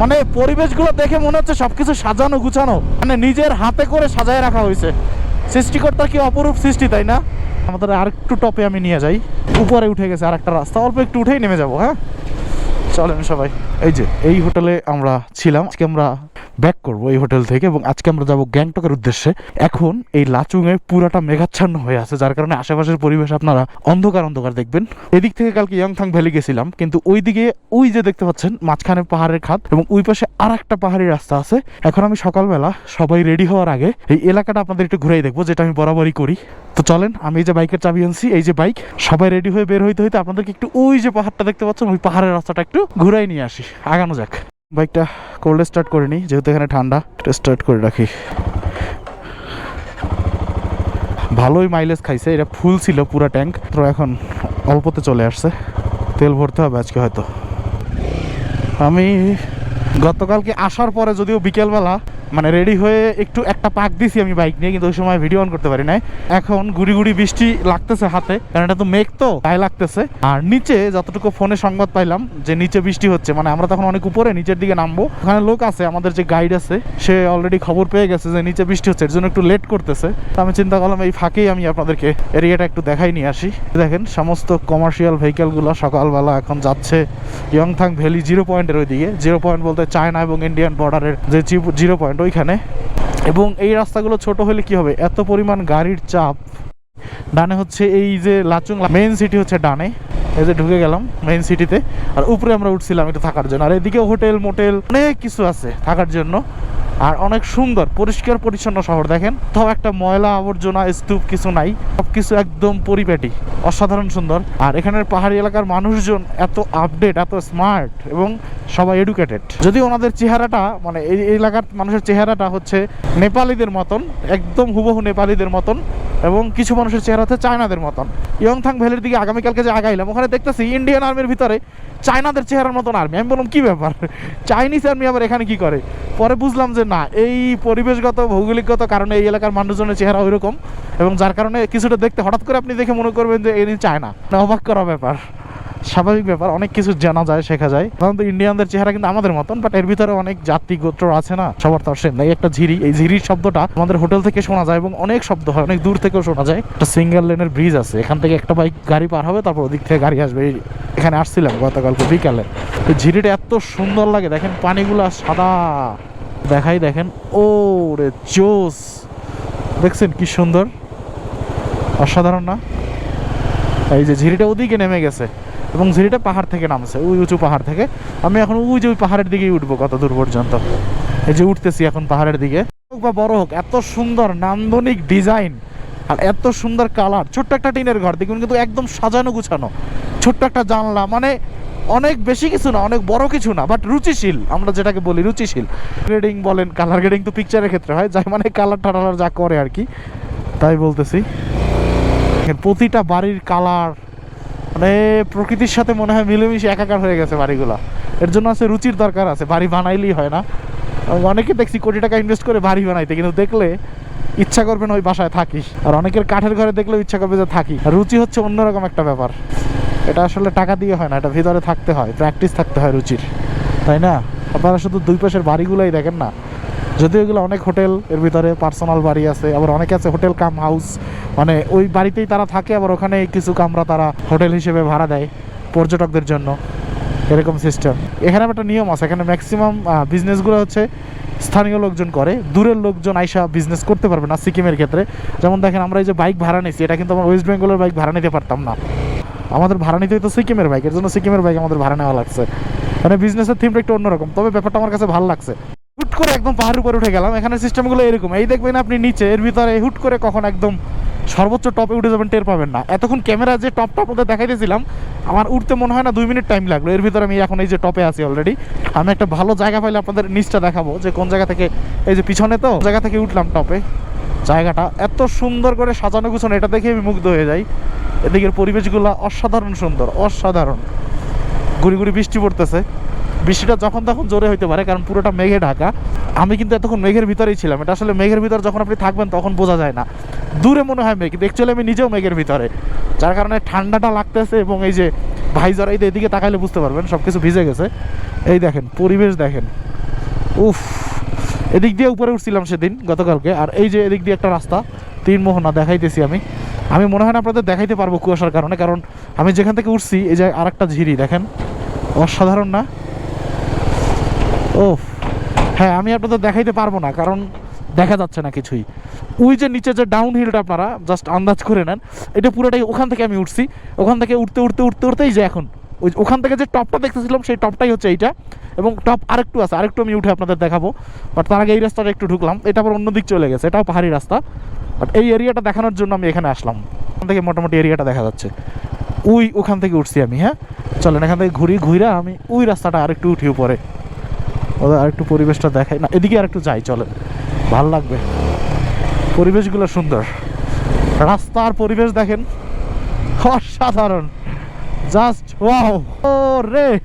মানে পরিবেশগুলো দেখে মনে হচ্ছে সবকিছু সাজানো গুছানো। মানে নিজের হাতে করে সাজায় রাখা হয়েছে। সৃষ্টিকর্তার কি অপরূপ সৃষ্টি, তাই না? আমাদের আর একটু টপে আমি নিয়ে যাই। উপরে উঠে গেছে আর একটা রাস্তা। অল্প একটু উঠেই নেমে যাব হ্যাঁ? চলেন সবাই। এই যে, এই হোটেলে আমরা ছিলাম। আজকে আমরা ব্যাক করব এই হোটেল থেকে এবং আজকে আমরা যাব গ্যাংটকের উদ্দেশ্যে। এখন এই লাচুংয়ে পুরাটা মেঘাচ্ছন্ন হয়ে আছে, যার কারণে আশেপাশের পরিবেশ আপনারা অন্ধকার অন্ধকার দেখবেন। এদিক থেকে কালকে ইয়ংথাং ভ্যালি গেছিলাম, কিন্তু ওইদিকে ওই যে দেখতে পাচ্ছেন, মাঝখানে পাহাড়ের খাত এবং ওই পাশে আর একটা পাহাড়ি রাস্তা আছে। এখন আমি সকালবেলা সবাই রেডি হওয়ার আগে এই এলাকাটা আপনাদের একটু ঘুরাই দেখব, যেটা আমি বরাবরই করি। তো চলেন, আমি এই যে বাইকের চাবি আনছি, এই যে বাইক, সবাই রেডি হয়ে বের হইতে হইতে আপনাদেরকে একটু ওই যে পাহাড়টা দেখতে পাচ্ছেন, ওই পাহাড়ের রাস্তাটা একটু ঘুরাই নিয়ে আসি। আগানো যাক। বাইকটা কোল্ডে স্টার্ট করে নিই, যেহেতু এখানে ঠান্ডা স্টার্ট করে রাখি। ভালোই মাইলেজ খাইছে, এটা ফুল ছিল পুরো ট্যাঙ্ক তো এখন অল্পতে চলে আসছে। তেল ভরতে হবে আজকে হয়তো। আমি গতকালকে আসার পরে যদিও বিকেলবেলা মানে রেডি হয়ে একটু একটা পাক দিছি আমি বাইক নিয়ে, কিন্তু ওই সময় ভিডিও অন করতে পারি নাই। এখন গুড়ি গুড়ি বৃষ্টি লাগতেছে হাতে, কারণ এটা তো মেঘ তো, তাই লাগতেছে। আর নিচে যতটুকু ফোনে সংবাদ পাইলাম, যে নিচে বৃষ্টি হচ্ছে মানে আমরা তখন অনেক উপরে, নিচের দিকে নামবো। ওখানে লোক আছে, আমাদের যে গাইড আছে, সে অলরেডি খবর পেয়ে গেছে যে নিচে বৃষ্টি হচ্ছে, এর জন্য একটু লেট করতেছে। তো আমি চিন্তা করলাম, এই ফাঁকেই আমি আপনাদেরকে এরিয়াটা একটু দেখাই নিয়ে আসি। দেখেন, সমস্ত কমার্শিয়াল ভেহিকেলগুলো সকালবেলা এখন যাচ্ছে। ইয়ংথাং ভ্যালি জিরো পয়েন্টের ওইদিকে জিরো পয়েন্ট বলতে চায়না এবং ইন্ডিয়ান বর্ডারের যে জিরো পয়েন্ট ওইখানে। এবং এই রাস্তাগুলো ছোট হলে কি হবে? এত পরিমাণ গাড়ির চাপ। ডানে হচ্ছে এই যে লাচুং মেইন সিটি হচ্ছে ডানে। এই যে ঢুকে গেলাম মেইন সিটিতে আর উপরে আমরা উঠছিলাম একটু থাকার জন্য। আর এদিকে হোটেল মোটেল অনেক কিছু আছে থাকার জন্য। আর অনেক সুন্দর, পরিষ্কার, পরিচ্ছন্ন শহর দেখেন। তাও একটা ময়লা আবর্জনা, স্তূপ কিছু নাই, সবকিছু একদম পরিপাটি, অসাধারণ সুন্দর। আর এখানের পাহাড়ি এলাকার মানুষজন এত আপডেট এত স্মার্ট এবং সবাই এডুকেটেড যদি ওনাদের চেহারাটা মানে এই এলাকার মানুষের চেহারাটা হচ্ছে নেপালিদের মতন, একদম হুবহু নেপালিদের মতন এবং কিছু মানুষের চেহারা হচ্ছে চায়নাদের মতন। ইয়ংথাং ভ্যালির দিকে আগামীকালকে যে আগাইলাম, ওখানে দেখতেছি ইন্ডিয়ান আর্মির ভিতরে চায়নাদের চেহারার মতন আর্মি। আমি বললাম, কী ব্যাপার? চাইনিজ আর্মি আবার এখানে কি করে? পরে বুঝলাম যে না, এই পরিবেশগত, ভৌগোলিকগত কারণে এই এলাকার মানুষজনের চেহারা ওইরকম এবং যার কারণে কিছুটা দেখতে হঠাৎ করে আপনি দেখে মনে করবেন যে এই চায়না। অবাক করা ব্যাপার। স্বাভাবিক ব্যাপার, অনেক কিছু জানা যায়, শেখা যায়। সাধারণত ইন্ডিয়ানদের চেহারা কিন্তু আমাদের মতন বাট এর ভিতরে অনেক জাতি গোত্র আছে না, সবার তো আসে এই একটা ঝিরি, এই ঝিরির শব্দটা আমাদের হোটেল থেকে শোনা যায় এবং অনেক শব্দ হয়, অনেক দূর থেকেও শোনা যায়। একটা সিঙ্গেল লেনের ব্রিজ আছে, এখান থেকে একটা বাইক গাড়ি পার হবে, তারপর ওদিক থেকে গাড়ি আসবে। এখানে আসছিলাম গতকালকে বিকালে। এই ঝিরিটা এত সুন্দর লাগে, দেখেন পানিগুলা সাদা। দেখাই, দেখেন ও রে জোস! দেখছেন কি সুন্দর? অসাধারণ না? এই যে ঝিরিটা ওদিকে নেমে গেছে। এবং ঝিরিটা পাহাড় থেকে নামছে, ওই উঁচু পাহাড় থেকে। আমি এখন ওই যে ওই পাহাড়ের দিকেই উঠবো কত দূর পর্যন্ত। এই যে উঠতেছি এখন পাহাড়ের দিকে। হোক বা বড় হোক, এত সুন্দর নান্দনিক ডিজাইন আর এত সুন্দর কালার। ছোট্ট একটা টিনের ঘর, দেখুন কিন্তু একদম সাজানো গুছানো। ছোট্ট একটা জানলা মানে অনেক বেশি কিছু না, অনেক বড় কিছু না বাট রুচিশীল, আমরা যেটাকে বলি রুচিশীল। গ্রেডিং বলেন কালার গ্রেডিং তো পিকচারের ক্ষেত্রে হয় যাই মানে কালার টালার যা করে আর কি, তাই বলতেছি। প্রতিটা বাড়ির কালার মানে প্রকৃতির সাথে মনে হয় মিলেমিশে একাকার হয়ে গেছে বাড়িগুলা। এর জন্য আছে রুচির দরকার আছে, বাড়ি বানাইলেই হয় না। অনেকে দেখছি কোটি টাকা ইনভেস্ট করে বাড়ি বানাইতে, কিন্তু দেখলে ইচ্ছা করবেন ওই বাসায় থাকি আর অনেকের কাঠের ঘরে দেখলেও ইচ্ছা করবে যে থাকি। রুচি হচ্ছে অন্যরকম একটা ব্যাপার। এটা আসলে টাকা দিয়ে হয় না, এটা ভিতরে থাকতে হয় প্র্যাকটিস থাকতে হয় রুচির। তাই না? আপনারা শুধু দুই পাশের বাড়িগুলোই দেখেন না। যদিও এগুলো অনেক হোটেল, এর ভিতরে পার্সোনাল বাড়ি আছে, আবার অনেকে আছে হোটেল কাম হাউস মানে ওই বাড়িতেই তারা থাকে, আবার ওখানে কিছু কামরা তারা হোটেল হিসেবে ভাড়া দেয় পর্যটকদের জন্য। এরকম সিস্টেম এখানে একটা নিয়ম আছে, এখানে ম্যাক্সিমাম বিজনেসগুলো হচ্ছে স্থানীয় লোকজন করে, দূরের লোকজন আইসা বিজনেস করতে পারবে না সিকিমের ক্ষেত্রে। যেমন দেখেন, আমরা এই যে বাইক ভাড়া নিয়েছি এটা কিন্তু আমরা ওয়েস্ট বেঙ্গলের বাইক ভাড়া নিতে পারতাম না। আমাদের ভাড়া নিতে হতো সিকিমের বাইক এর জন্য সিকিমের বাইক আমাদের ভাড়া নেওয়া লাগছে। মানে বিজনেসের থিমটা একটু অন্যরকম, তবে ব্যাপারটা আমার কাছে ভালো লাগছে। করে একদম পাহাড়ের উপরে উঠে গেলাম। এখানে সিস্টেমগুলো এরকম। এই দেখবেন আপনি নিচে, এর ভিতরে হুট করে কখন একদম সর্বোচ্চ টপে উঠে যাবেন, টের পাবেন না। এতক্ষণ ক্যামেরা যে টপ টপ ওদের দেখাইতেছিলাম, আমার উঠতে মনে হয় না দুই মিনিট টাইম লাগল। এর ভিতরে আমি এখন এই যে টপে আছি অলরেডি আমি একটা ভালো জায়গা পাইলে আপনাদের নিচটা দেখাবো, যে কোন জায়গা থেকে, এই যে পিছনে তো, জায়গা থেকে উঠলাম টপে। জায়গাটা এত সুন্দর করে সাজানো গুছানো, এটা দেখে আমি মুগ্ধ হয়ে যাই। এদিকের পরিবেশগুলো অসাধারণ সুন্দর, অসাধারণ। গুড়ি গুড়ি বৃষ্টি পড়তেছে। বৃষ্টিটা যখন তখন জোরে হইতে পারে, কারণ পুরোটা মেঘে ঢাকা। আমি কিন্তু এতক্ষণ মেঘের ভিতরেই ছিলাম। এটা আসলে মেঘের ভিতর যখন আপনি থাকবেন তখন বোঝা যায় না। দূরে মনে হয় মেঘ, কিন্তু অ্যাকচুয়ালি আমি নিজেও মেঘের ভিতরে। যার কারণে ঠান্ডাটা লাগতেছে এবং এই যে ভাইজার এই এদিকে তাকাইলে বুঝতে পারবেন সব কিছু ভিজে গেছে। এই দেখেন, পরিবেশ দেখেন। উফ, এদিক দিয়ে উপরে উঠছিলাম সেদিন, গতকালকে। আর এই যে এদিক দিয়ে একটা রাস্তা, তিন মোহনা দেখাইতেছি আমি। আমি মনে হয় না আপনাদের দেখাইতে পারব কুয়াশার কারণে, কারণ আমি যেখান থেকে উঠছি, এই যে আর একটা ঝিরি, দেখেন। অসাধারণ না? ও হ্যাঁ আমি আপনাদের দেখাইতে পারব না, কারণ দেখা যাচ্ছে না কিছুই। ওই যে নিচে যে ডাউন হিলটা আপনারা জাস্ট আন্দাজ করে নেন, এটা পুরোটাই ওখান থেকে আমি উঠছি। ওখান থেকে উঠতে উঠতে উঠতে, উঠতেই যে এখন, ওই ওখান থেকে যে টপটা দেখতেছিলাম, সেই টপটাই হচ্ছে এইটা। এবং টপ আরেকটু আছে, আরেকটু আমি উঠে আপনাদের দেখাবো। বাট তার আগে এই রাস্তাটা একটু ঢুকলাম, এটা আবার অন্য দিক চলে গেছে, এটাও পাহাড়ি রাস্তা। বাট এই এরিয়াটা দেখানোর জন্য আমি এখানে আসলাম। ওখান থেকে মোটামুটি এরিয়াটা দেখা যাচ্ছে। ওই ওখান থেকে উঠছি আমি হ্যাঁ? চলেন, এখান থেকে ঘুরি ঘুরে আমি ওই রাস্তাটা আরেকটু উঠি উপরে। ওদের আরেকটু পরিবেশটা দেখাই। না, এদিকে আরেকটু যাই, চলেন। ভালো লাগবে। পরিবেশগুলো সুন্দর। রাস্তার পরিবেশ দেখেন। অসাধারণ। Just wow. ও রে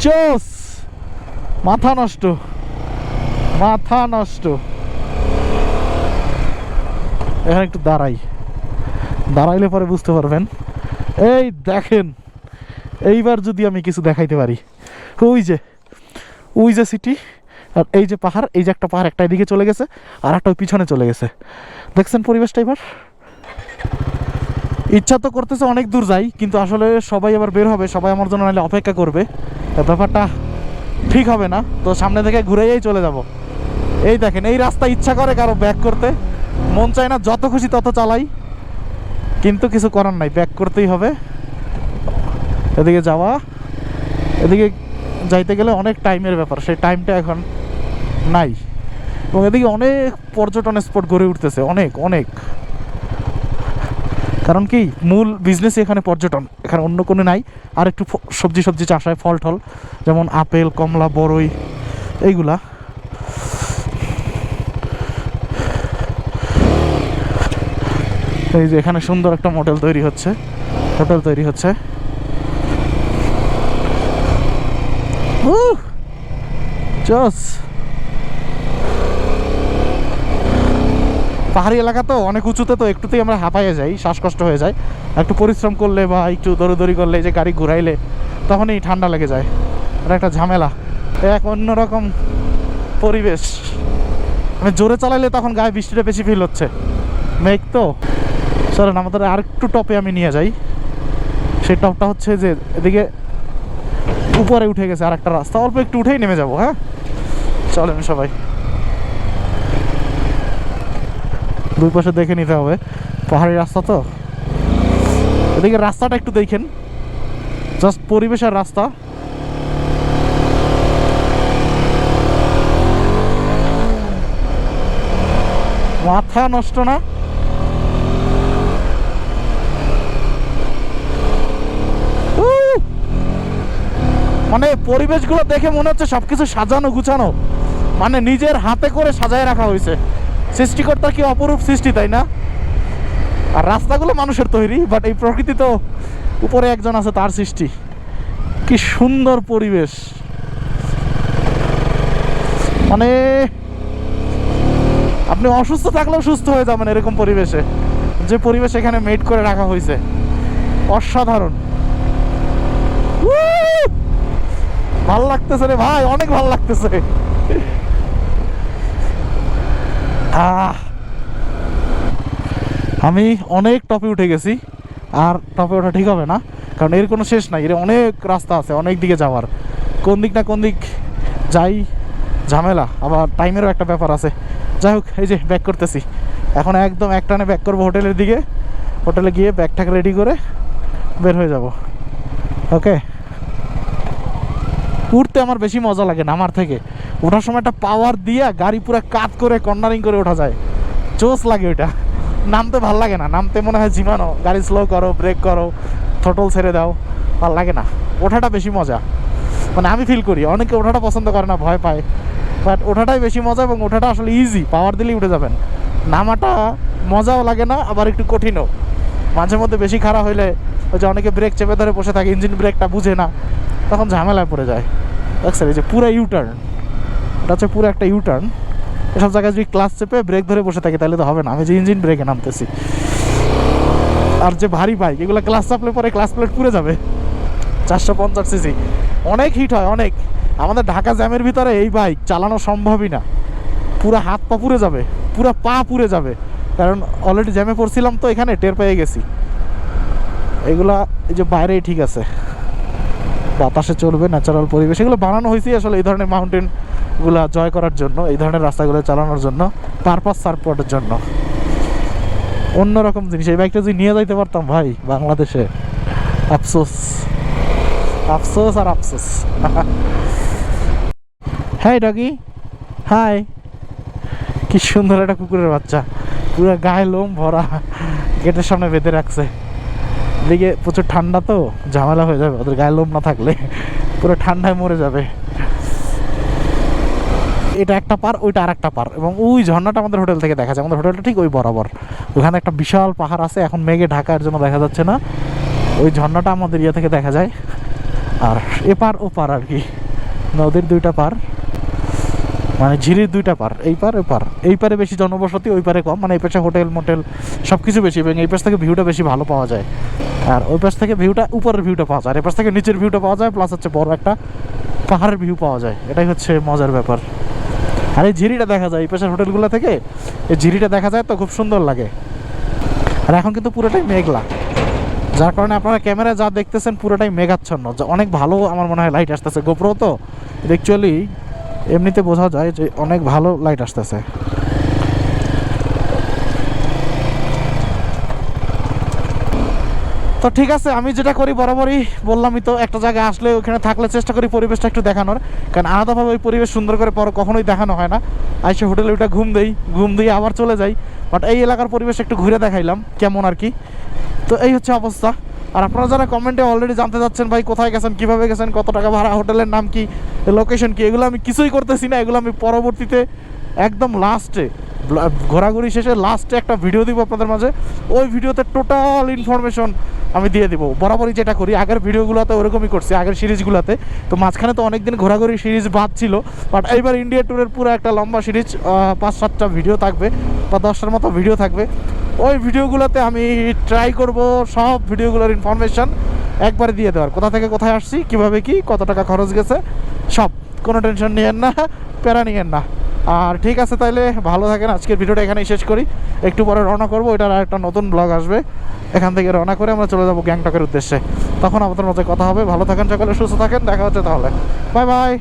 চোস! মাথা নষ্ট। মাথা নষ্ট। এখানে একটু দাঁড়াই। দাঁড়াইলে পরে বুঝতে পারবেন। এই দেখেন, এইবার যদি আমি কিছু দেখাইতে পারি। ওই যে ওই যে সিটি আর এই যে পাহাড়, এই যে একটা পাহাড়, একটা এদিকে চলে গেছে, আর একটা ওই পিছনে চলে গেছে। দেখছেন পরিবেশটা এবার? ইচ্ছা তো করতেছে অনেক দূর যাই, কিন্তু আসলে সবাই আবার বের হবে, সবাই আমার জন্য নাহলে অপেক্ষা করবে। ব্যাপারটা ঠিক হবে না, তো সামনে থেকে ঘুরেই চলে যাব। এই দেখেন, এই রাস্তা ইচ্ছা করে কারও ব্যাক করতে। মন চায় না যত খুশি তত চালাই, কিন্তু কিছু করার নাই ব্যাক করতেই হবে। এদিকে যাওয়া, এদিকে যাইতে গেলে অনেক টাইমের ব্যাপার, সেই টাইমটা এখন নাই। এবং এদিকে অনেক পর্যটন স্পট গড়ে উঠতেছে, অনেক অনেক। কারণ কি, মূল বিজনেস এখানে পর্যটন, এখানে অন্য কোনো নাই। আর একটু সবজি সবজি চাষ হয় ফল টল যেমন আপেল, কমলা বড়ই এইগুলা। এই যে এখানে সুন্দর একটা মডেল তৈরি হচ্ছে হোটেল তৈরি হচ্ছে। জোস পাহাড়ি এলাকা তো অনেক উঁচুতে তো একটুতেই আমরা হাঁপাইয়ে যাই, শ্বাসকষ্ট হয়ে যায়। একটু পরিশ্রম করলে বা একটু দৌড়দৌড়ি করলে যে গাড়ি ঘুরাইলে, তখনই ঠান্ডা লেগে যায়। এটা একটা ঝামেলা। এক অন্যরকম পরিবেশ। মানে জোরে চালাইলে তখন গায়ে বৃষ্টিটা বেশি ফিল হচ্ছে। মেঘ তো। চলেন, আমাদের আরেকটু টপে আমি নিয়ে যাই। সেই টপটা হচ্ছে যে এদিকে উপরে উঠে গেছে আর একটা রাস্তা। অল্প একটু উঠেই নেমে যাব হ্যাঁ? চলেন সবাই। দুই পাশে দেখে নিতে হবে। পাহাড়ি রাস্তা তো? এদিকে রাস্তাটা একটু দেখেন। জাস্ট পরিবেশের রাস্তা। মাথা নষ্ট না! মানে পরিবেশগুলো দেখে মনে হচ্ছে সবকিছু সাজানো গুছানো। মানে নিজের হাতে করে সাজায় রাখা হয়েছে। সৃষ্টিকর্তার কি অপরূপ সৃষ্টি, তাই না? আর রাস্তাগুলো মানুষের তৈরি বাট এই প্রকৃতি তো উপরে একজন আছে, তার সৃষ্টি। কি সুন্দর পরিবেশ। মানে আপনি অসুস্থ থাকলেও সুস্থ হয়ে যাবেন এরকম পরিবেশে। যে পরিবেশ এখানে মেড করে রাখা হয়েছে। অসাধারণ! ভালো লাগতেছে রে ভাই, অনেক ভালো লাগতেছে। আমি অনেক টপে উঠে গেছি, আর টপে ওঠা ঠিক হবে না, কারণ এর কোনো শেষ নাই, এর অনেক রাস্তা আছে, অনেক দিকে যাওয়ার। কোন দিক না কোন দিক যাই, ঝামেলা, আবার টাইমেরও একটা ব্যাপার আছে। যাই হোক, এই যে ব্যাক করতেছি। এখন একদম এক টানে ব্যাক করব হোটেলের দিকে, হোটেলে গিয়ে ব্যাগটাকে রেডি করে বের হয়ে যাব। ওকে উঠতে আমার বেশি মজা লাগে নামার থেকে। ওঠার সময় একটা পাওয়ার দিয়ে গাড়ি পুরো কাত করে কর্নারিং করে ওঠা যায়। জোস লাগে ওইটা। নামতে ভালো লাগে না। নামতে মনে হয়, জিমানো, গাড়ি স্লো করো ব্রেক করো থটল ছেড়ে দাও। ভালো লাগে না। ওঠাটা বেশি মজা। মানে আমি ফিল করি। অনেকে ওঠাটা পছন্দ করে না, ভয় পায়। বাট ওঠাটাই বেশি মজা এবং ওঠাটা আসলে ইজি পাওয়ার দিলেই উঠে যাবেন। নামাটা মজাও লাগে না, আবার একটু কঠিনও। মাঝে মধ্যে বেশি খারাপ হইলে ওই যে অনেকে ব্রেক চেপে ধরে বসে থাকে ইঞ্জিন ব্রেকটা বুঝে না, তখন ঝামেলায় পড়ে যায়। দেখছেন এই যে পুরো ইউটার্ন এটা হচ্ছে পুরো একটা ইউটার্ন এসব জায়গায় যদি ক্লাস চেপে ব্রেক ধরে বসে থাকে, তাহলে তো হবে না। আমি যে ইঞ্জিন ব্রেকে নামতেছি। আর যে ভারী বাইক এগুলো ক্লাস চাপলে পরে ক্লাস প্লেট পুড়ে যাবে। চারশো পঞ্চাশ সিসি অনেক হিট হয়, অনেক। আমাদের ঢাকা জ্যামের ভিতরে এই বাইক চালানো সম্ভবই না। পুরো হাত পা পুড়ে যাবে, পুরো পা পুড়ে যাবে। কারণ অলরেডি জ্যামে পড়ছিলাম তো, এখানে টের পেয়ে গেছি। এগুলা এই যে বাইরেই ঠিক আছে। বাতাসে চলবে ন্যাচারাল পরিবেশ। এগুলো বানানো হয়েছে আসলে এই ধরনের মাউন্টেন গুলা জয় করার জন্য, এই ধরনের রাস্তাগুলো চালানোর জন্য, পারপাস সার্পোর্টের জন্য। অন্যরকম জিনিস, এই বাইকটা যদি নিয়ে যাইতে পারতাম ভাই, বাংলাদেশে। আফসোস। আফসোস আর আফসোস। হ্যাঁ ডগি হাই কি সুন্দর একটা কুকুরের বাচ্চা। পুরো গায়ে লোম ভরা, গেটের সামনে বেঁধে রাখছে। এদিকে প্রচুর ঠান্ডা তো, ঝামেলা হয়ে যাবে, ওদের গায়ে লোম না থাকলে। পুরো ঠান্ডায় মরে যাবে। এটা একটা পার, ওইটা আর একটা পার। এবং ওই ঝর্ণাটা আমাদের হোটেল থেকে দেখা যায়। আমাদের হোটেলটা ঠিক ওই বরাবর। ওখানে একটা বিশাল পাহাড় আছে। এখন মেঘে ঢাকার জন্য দেখা যাচ্ছে না। ওই ঝর্ণাটা আমাদের ইয়ে থেকে দেখা যায়। আর এপার ও পার আর কি। নদীর দুইটা পার। মানে ঝিরির দুইটা পার। এই পার ওই পার। এই পারে বেশি জনবসতি, ওই পারে কম। মানে এই পাশে হোটেল, মোটেল সব কিছু বেশি। এবং এই পাশ থেকে ভিউটা বেশি ভালো পাওয়া যায়। আর ওই পাশ থেকে ভিউটা উপরের ভিউটা পাওয়া যায়। আর এই পাশ থেকে নিচের ভিউটা পাওয়া যায়। প্লাস হচ্ছে বড় একটা পাহাড়ের ভিউ পাওয়া যায়। এটাই হচ্ছে মজার ব্যাপার। আর এই ঝিরিটা দেখা যায় এই পাশের হোটেলগুলো থেকে। এই ঝিরিটা দেখা যায় তো খুব সুন্দর লাগে। আর এখন কিন্তু পুরোটাই মেঘলা। যার কারণে আপনারা ক্যামেরায় যা দেখতেছেন পুরোটাই মেঘাচ্ছন্ন। যা অনেক ভালো আমার মনে হয় লাইট আসতেছে। গোপ্রো তো অ্যাকচুয়ালি এমনিতে বোঝা যায় যে অনেক ভালো লাইট আসতেছে। তো ঠিক আছে, আমি যেটা করি বরাবরই বললামই তো, একটা জায়গায় আসলে ওখানে থাকলে চেষ্টা করি পরিবেশটা একটু দেখানোর। কারণ আলাদাভাবে ওই পরিবেশ সুন্দর করে পর কখনোই দেখানো হয় না। আইসে হোটেলে ওইটা ঘুম দেই, ঘুম দিয়ে আবার চলে যাই। বাট এই এলাকার পরিবেশ একটু ঘুরে দেখাইলাম, কেমন আর কি। তো এই হচ্ছে অবস্থা। আর আপনারা যারা কমেন্টে অলরেডি জানতে চাচ্ছেন, ভাই, কোথায় গেছেন, কীভাবে গেছেন, কত টাকা ভাড়া, হোটেলের নাম কি লোকেশন কি? এগুলো আমি কিছুই করতেছি না, এগুলো আমি পরবর্তীতে একদম লাস্টে ঘোরাঘুরি শেষে লাস্টে একটা ভিডিও দিব আপনাদের মাঝে। ওই ভিডিওতে টোটাল ইনফরমেশন আমি দিয়ে দিব। বরাবরই যেটা করি, আগের ভিডিওগুলোতে ওরকমই করছি, আগের সিরিজগুলোতে। তো মাঝখানে তো অনেকদিন ঘোরাঘুরি সিরিজ বাদ ছিল বাট এইবার ইন্ডিয়া ট্যুরের পুরো একটা লম্বা সিরিজ পাঁচ, সাতটা ভিডিও থাকবে, বা দশটার মতো ভিডিও থাকবে। ওই ভিডিওগুলোতে আমি ট্রাই করব সব ভিডিওগুলোর ইনফরমেশন একবারে দিয়ে দেওয়ার। কোথা থেকে কোথায় আসছি, কীভাবে কি, কত টাকা খরচ গেছে, সব। কোনো টেনশন নিয়েন না, প্যারা নিয়েন না। আর ঠিক আছে তাহলে ভালো থাকেন। আজকের ভিডিওটা এখানেই শেষ করি। একটু পরে রওনা করব, এটার আর একটা নতুন ব্লগ আসবে। এখান থেকে রওনা করে আমরা চলে যাব গ্যাংটকের উদ্দেশ্যে। তখন আমাদের মধ্যে কথা হবে। ভালো থাকেন সকলে, সুস্থ থাকেন। দেখা হচ্ছে তাহলে। Bye bye.